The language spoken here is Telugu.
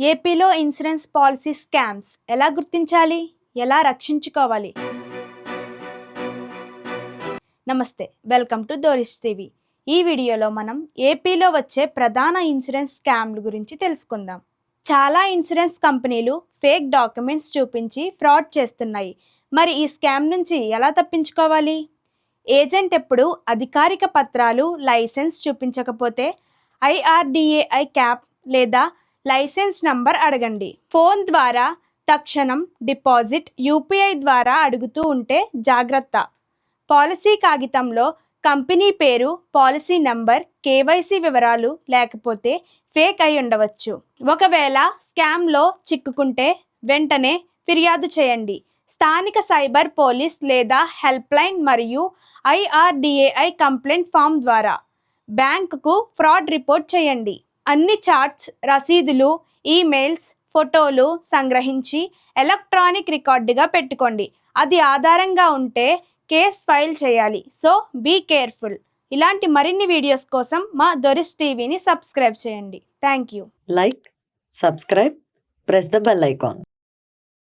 ఏపీలో ఇన్సూరెన్స్ పాలసీ స్కామ్స్ ఎలా గుర్తించాలి? ఎలా రక్షించుకోవాలి? నమస్తే వెల్కమ్ టు దోరిష్ టీవీ. ఈ వీడియోలో మనం ఏపీలో వచ్చే ప్రధాన ఇన్సూరెన్స్ స్కామ్ల గురించి తెలుసుకుందాం. చాలా ఇన్సూరెన్స్ కంపెనీలు ఫేక్ డాక్యుమెంట్స్ చూపించి ఫ్రాడ్ చేస్తున్నాయి. మరి ఈ స్కామ్ నుంచి ఎలా తప్పించుకోవాలి? ఏజెంట్ ఎప్పుడు అధికారిక పత్రాలు లైసెన్స్ చూపించకపోతే ఐఆర్డిఏఐ క్యాప్ లేదా లైసెన్స్ నంబర్ అడగండి. ఫోన్ ద్వారా తక్షణం డిపాజిట్ యూపీఐ ద్వారా అడుగుతూ ఉంటే జాగ్రత్త. పాలసీ కాగితంలో కంపెనీ పేరు పాలసీ నంబర్ కేవైసీ వివరాలు లేకపోతే ఫేక్ అయి ఉండవచ్చు. ఒకవేళ స్కామ్లో చిక్కుకుంటే వెంటనే ఫిర్యాదు చేయండి. స్థానిక సైబర్ పోలీస్ లేదా హెల్ప్లైన్ మరియు ఐఆర్డిఏఐ కంప్లైంట్ ఫామ్ ద్వారా. బ్యాంకుకు ఫ్రాడ్ రిపోర్ట్ చేయండి. అన్ని చార్ట్స్ రసీదులు ఈమెయిల్స్ ఫోటోలు సంగ్రహించి ఎలక్ట్రానిక్ రికార్డుగా పెట్టుకోండి. అది ఆధారంగా ఉంటే కేస్ ఫైల్ చేయాలి. So be careful. ఇలాంటి మరిన్ని వీడియోస్ కోసం మా దొరిస్ టీవీని సబ్స్క్రైబ్ చేయండి. Thank you. Like subscribe press the bell icon.